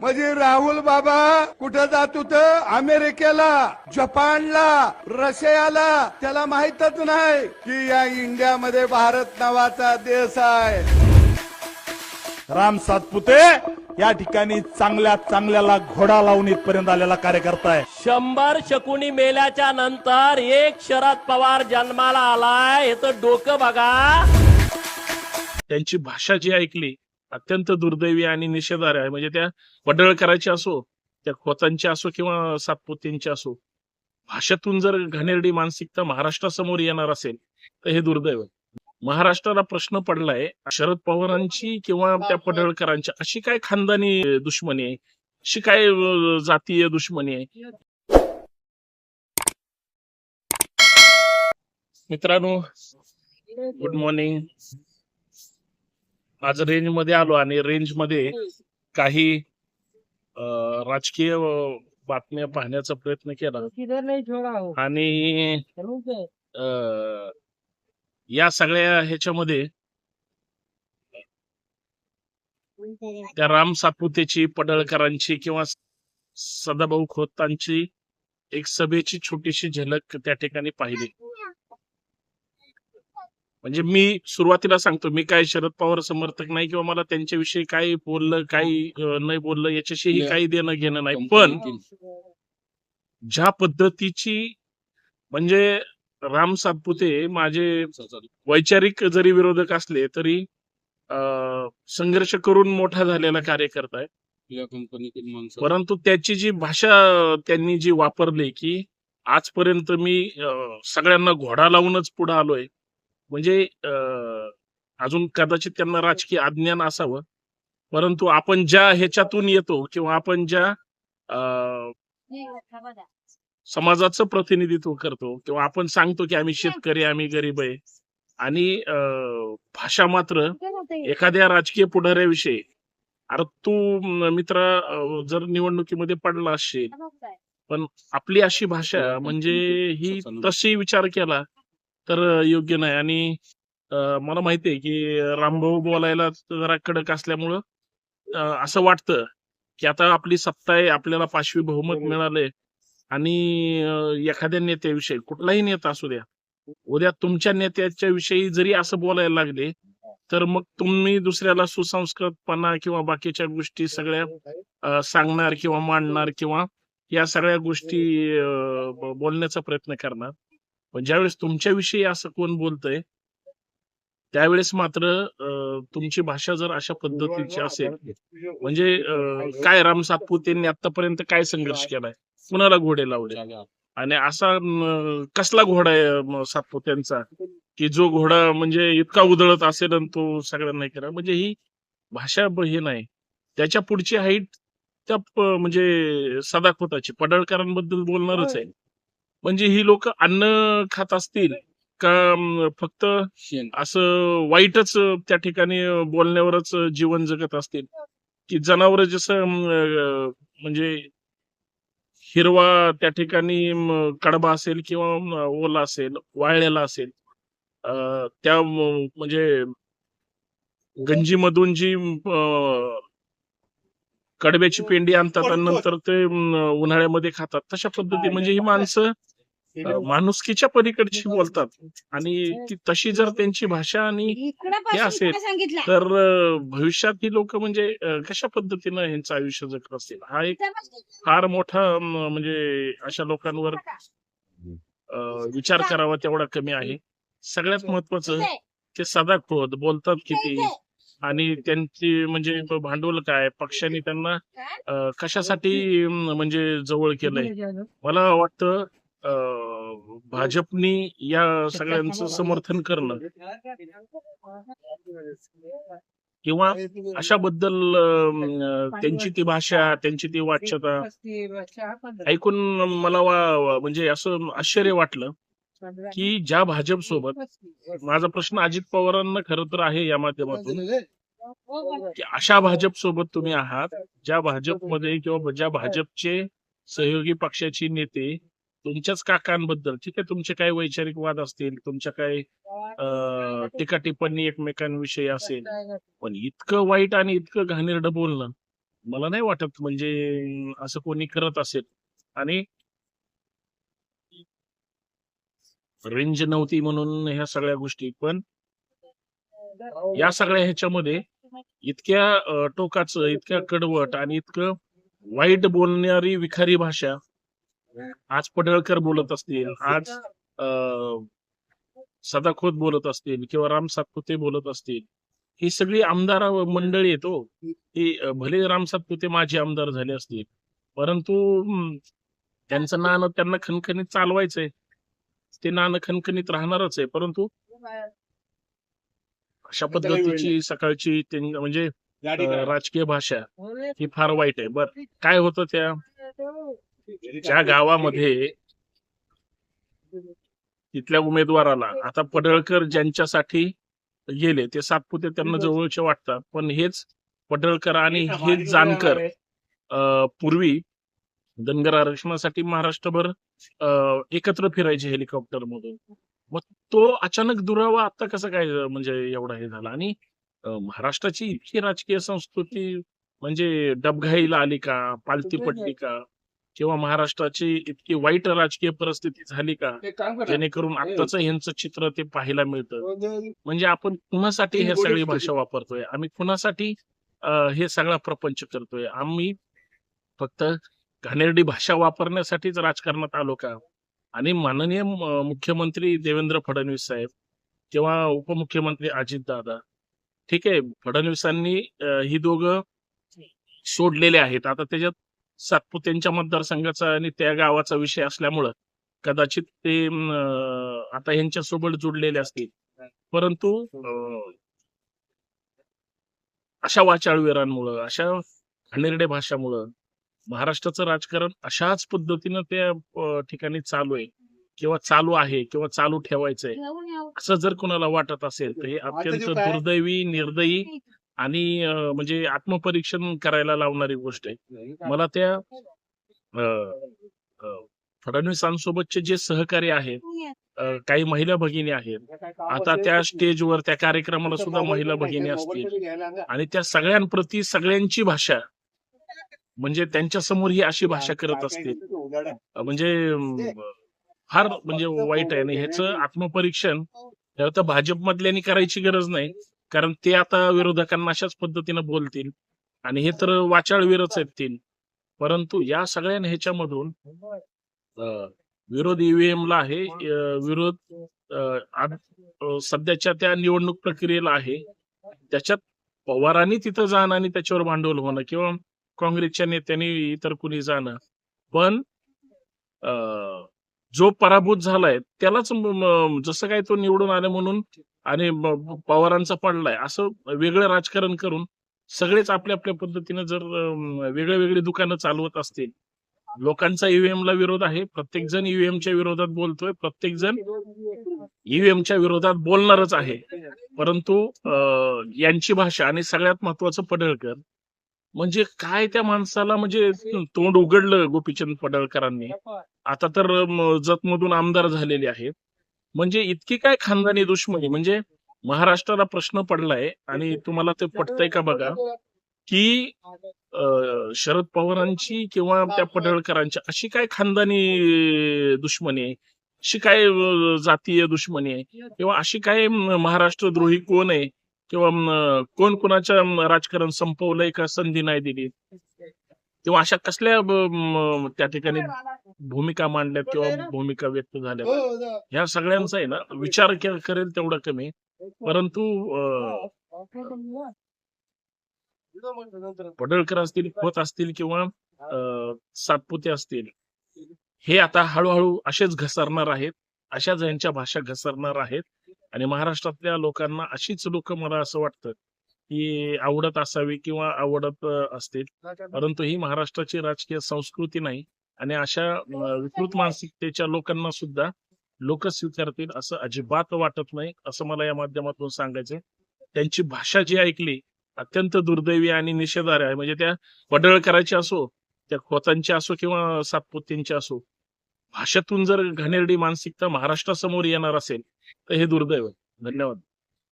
म्हणजे राहुल बाबा कुठं जात होत? अमेरिकेला जपानला रशियाला? त्याला माहितच नाही की या इंडियामध्ये भारत नावाचा देश आहे. राम सातपुते या ठिकाणी चांगल्या चांगल्याला घोडा लावून इथपर्यंत आलेला कार्यकर्ता आहे. शंभर शकुनी मेल्याच्या नंतर एक शरद पवार जन्माला आलाय. हे तर डोकं बघा. त्यांची भाषा जी ऐकली अत्यंत दुर्दैवी आणि निषेधार्ह आहे. म्हणजे त्या पडळकराची असो त्या खोतांची असो किंवा सातपुतेंची असो भाषेतून जर घाणेरडी मानसिकता महाराष्ट्रासमोर येणार असेल तर हे दुर्दैव आहे. महाराष्ट्राला प्रश्न पडलाय शरद पवारांची किंवा त्या पडळकरांची अशी काय खानदानी दुश्मनी आहे? अशी काय जातीय दुश्मनी आहे? मित्रांनो गुड मॉर्निंग. आज रेंजमध्ये आलो आणि रेंजमध्ये काही राजकीय बातम्या पाहण्याचा प्रयत्न केला. किधर नाही छोडा हो. आणि या सगळ्या ह्याच्यामध्ये त्या राम सातपुतेची पडळकरांची किंवा सदाभाऊ खोतांची एक सभेची छोटीशी झलक त्या ठिकाणी पाहिली. म्हणजे मी सुरुवातीला सांगतो मी काय शरद पवार समर्थक नाही किंवा मला त्यांच्याविषयी काय बोललं काही नाही बोललं याच्याशीही काही देणं घेणं नाही. पण ज्या पद्धतीची म्हणजे राम सातपुते माझे वैचारिक जरी विरोधक असले तरी संघर्ष करून मोठा झालेला कार्यकर्ता आहे. परंतु त्याची जी भाषा त्यांनी जी वापरली की आजपर्यंत मी सगळ्यांना घोडा लावूनच पुढे आलोय. म्हणजे अजून कदाचित त्यांना राजकीय अज्ञान असावं. परंतु आपण ज्या ह्याच्यातून येतो किंवा आपण ज्या समाजाचं प्रतिनिधित्व करतो किंवा आपण सांगतो की आम्ही शेतकरी आम्ही गरीब आहे आणि भाषा मात्र एखाद्या राजकीय पुढाऱ्याविषयी. अरे तू मित्र जर निवडणुकीमध्ये पडला असेल पण आपली अशी भाषा म्हणजे ही तशी विचार केला तर योग्य नाही आणि मला माहितीये की रामभाऊ बोलायला जरा कडक असल्यामुळं असं वाटतं की आता आपली सत्ता आहे आपल्याला पाचवी बहुमत मिळालंय आणि एखाद्या नेत्याविषयी कुठलाही नेता असू द्या उद्या तुमच्या नेत्याच्या विषयी जरी असं बोलायला लागले तर मग तुम्ही दुसऱ्याला सुसंस्कृतपणा किंवा बाकीच्या गोष्टी सगळ्या सांगणार किंवा मांडणार किंवा या सगळ्या गोष्टी बोलण्याचा प्रयत्न करणार. पण ज्यावेळेस तुमच्याविषयी असं कोण बोलतंय त्यावेळेस मात्र तुमची भाषा जर अशा पद्धतीची असेल म्हणजे काय राम सातपुतेंनी आतापर्यंत काय संघर्ष केलाय? कुणाला घोडे लावले? आणि असा कसला घोडा आहे सातपुत्यांचा? की जो घोडा म्हणजे इतका उधळत असेल आणि तो सगळ्यांना नाही करा? म्हणजे ही भाषा हे नाही. त्याच्या पुढची हाईट त्या म्हणजे सदाखोताची पडळकरांबद्दल बोलणारच आहे. म्हणजे ही लोक अन्न खात असतील का फक्त असं वाईटच त्या ठिकाणी बोलण्यावरच जीवन जगत असतील? की जनावर जसं म्हणजे हिरवा त्या ठिकाणी कडबा असेल किंवा ओला असेल वाळलेला असेल अं, त्या म्हणजे गंजीमधून जी कडब्याची पेंडी आणतात आणि नंतर ते म, उन्हाळ्यामध्ये खातात तशा पद्धती म्हणजे ही माणसं माणुसकीच्या पलीकडची बोलतात. आणि ती तशी जर त्यांची भाषा आणि हे असेल तर भविष्यात ही लोक म्हणजे कशा पद्धतीनं यांचं आयुष्य जगत असतील? हा एक फार मोठा म्हणजे अशा लोकांवर विचार करावा तेवढा कमी आहे. सगळ्यात महत्वाचं ते सदा खोद बोलतात किती. आणि त्यांची म्हणजे भांडवल काय? पक्षाने त्यांना कशासाठी म्हणजे जवळ केलंय? मला वाटतं भाजपनी या सगळ्यांचं समर्थन करणं किंवा अशाबद्दल अं, त्यांची ती भाषा त्यांची ती वाच्यता ऐकून मला वा- वा- म्हणजे असं आश्चर्य वाटलं की ज्या भाजप सोबत माझा प्रश्न अजित पवारांना खरं तर आहे या माध्यमातून की अशा भाजप सोबत तुम्ही आहात ज्या भाजपमध्ये किंवा ज्या भाजपचे सहयोगी पक्षाची नेते तुमच्याच काकांबद्दल. ठीक आहे तुमचे काही वैचारिक वाद असतील तुमच्या काही टीका टिप्पणी एकमेकांविषयी असेल पण इतकं वाईट आणि इतकं घाणेरडं बोलणं मला नाही वाटत म्हणजे असं कोणी करत असेल. आणि रेंज नव्हती म्हणून ह्या सगळ्या गोष्टी पण या सगळ्या ह्याच्यामध्ये इतक्या टोकाच टोकाचं इतक्या कडवट आणि इतकं वाईट बोलणारी विखारी भाषा आज पडळकर बोलत असतील आज अं, सदाखोत बोलत असतील किंवा राम सातपुते बोलत असतील ही सगळी आमदार मंडळी आहेत हो. ही अं, भले राम सातपुते माझे आमदार झाले असतील परंतु हं, त्यांचं नाणं त्यांना खणखणीत चालवायचंय. ते नाणं खणखणीत राहणारच आहे परंतु अशा पद्धतीची सकाळची म्हणजे राजकीय भाषा ही फार वाईट आहे. बर काय होतं त्या? ज्या गावामध्ये तिथल्या उमेदवाराला आता पडळकर ज्यांच्यासाठी गेले ते सातपुते त्यांना जवळचे वाटतात. पण हेच पडळकर आणि हेच जानकर पूर्वी धनगर आरक्षणासाठी महाराष्ट्रभर एकत्र फिरायचे हेलिकॉप्टर मधून. मग तो अचानक दुरावा आता कसं काय म्हणजे एवढा हे झाला? आणि महाराष्ट्राची इतकी राजकीय संस्कृती म्हणजे डबघाईला आली का? पालती पडली का? किंवा महाराष्ट्राची इतकी वाईट राजकीय परिस्थिती झाली का? जेणेकरून आत्ताचं ह्यांचं चित्र ते पाहायला मिळतं. म्हणजे आपण कुणासाठी हे सगळी भाषा वापरतोय? आम्ही कुणासाठी अं, हे सगळा प्रपंच करतोय? आम्ही फक्त घाणेरडी भाषा वापरण्यासाठीच राजकारणात आलो का? आणि माननीय मुख्यमंत्री देवेंद्र फडणवीस साहेब किंवा उपमुख्यमंत्री अजित दादा ठीक आहे फडणवीसांनी ही दोघं सोडलेले आहेत. आता त्याच्यात सातपुतेंच्या मतदारसंघाचा आणि त्या गावाचा विषय असल्यामुळं कदाचित ते आता यांच्यासोबत जुडलेले असतील. परंतु अशा वाचाळवीरांमुळं अशा घाणेरड्या भाषामुळं महाराष्ट्राचं राजकारण अशाच पद्धतीनं त्या ठिकाणी चालू आहे किंवा चालू आहे किंवा चालू ठेवायचंय असं जर कोणाला वाटत असेल तर हे अत्यंत दुर्दैवी निर्दयी आणि म्हणजे आत्मपरीक्षण करायला लावणारी गोष्ट आहे. मला त्या फडणवीसांसोबतचे जे सहकारी आहेत काही महिला भगिनी आहेत आता त्या स्टेजवर त्या कार्यक्रमाला सुद्धा महिला भगिनी असतील. आणि. त्या सगळ्यांप्रती सगळ्यांची भाषा म्हणजे त्यांच्यासमोर ही अशी भाषा करत असतील. अं, म्हणजे फार म्हणजे वाईट आहे. आणि ह्याचं आत्मपरीक्षण हे आता भाजपमधल्यांनी करायची गरज नाही. कारण ते आता विरोधकांना अशाच पद्धतीनं बोलतील. आणि हे तर वाचाळवीरच आहेत तीन. परंतु या सगळ्या ह्याच्यामधून विरोध ईव्हीएम ला आहे विरोध सध्याच्या त्या निवडणूक प्रक्रियेला आहे. त्याच्यात पवारांनी तिथं जाणं आणि त्याच्यावर भांडवल होणं किंवा काँग्रेसच्या नेत्यांनी इतर कुणी जाणं. पण अं, जो पराभूत झालाय त्यालाच जसं काय तो निवडून आले म्हणून आणि पवारांचा पडलाय. असं वेगळं राजकारण करून सगळेच आपल्या आपल्या पद्धतीनं जर वेगळे वेगळी दुकानं चालवत असतील लोकांचा ईव्हीएम ला विरोध आहे. प्रत्येक जण ईव्हीएमच्या विरोधात बोलतोय. प्रत्येक जण ईव्हीएमच्या विरोधात बोलणारच आहे. परंतु यांची भाषा आणि सगळ्यात महत्वाचं पडळकर म्हणजे काय त्या माणसाला म्हणजे तोंड उघडलं गोपीचंद पडळकरांनी? आता तर जतमधून आमदार झालेले आहेत. म्हणजे इतकी काय खानदानी दुश्मनी म्हणजे महाराष्ट्राला प्रश्न पडलाय आणि तुम्हाला ते पटतंय का बघा? की शरद पवारांची किंवा त्या पडळकरांची अशी काय खानदानी दुश्मनी आहे? अशी काय जातीय दुश्मनी आहे? किंवा अशी काय महाराष्ट्र महाराष्ट्रद्रोही कोण आहे? किंवा कोण कोणाच्या राजकारण संपवलंय का संधी नाही दिली? किंवा अशा कसल्या त्या ठिकाणी भूमिका मांडल्यात किंवा भूमिका व्यक्त झाल्या ह्या सगळ्यांचा आहे ना विचार के- करेल तेवढं कमी. परंतु पडळकर असतील खोत असतील किंवा सातपुते असतील हे आता हळूहळू असेच घसरणार आहेत. अशाच यांच्या भाषा घसरणार आहेत. आणि महाराष्ट्रातल्या लोकांना अशीच लोक मला असं वाटतं की आवडत असावी किंवा आवडत असतील. परंतु ही महाराष्ट्राची राजकीय संस्कृती नाही. आणि अशा विकृत मानसिकतेच्या लोकांना सुद्धा लोक स्वीकारतील असं अजिबात वाटत नाही असं मला या माध्यमातून सांगायचंय. त्यांची भाषा जी ऐकली अत्यंत दुर्दैवी आणि निषेधार्ह आहे. म्हणजे त्या पडळकराची असो त्या खोतांची असो किंवा सातपुतींची असो भाषेतून जर घाणेरडी मानसिकता महाराष्ट्रासमोर येणार असेल तर हे दुर्दैव आहे. धन्यवाद.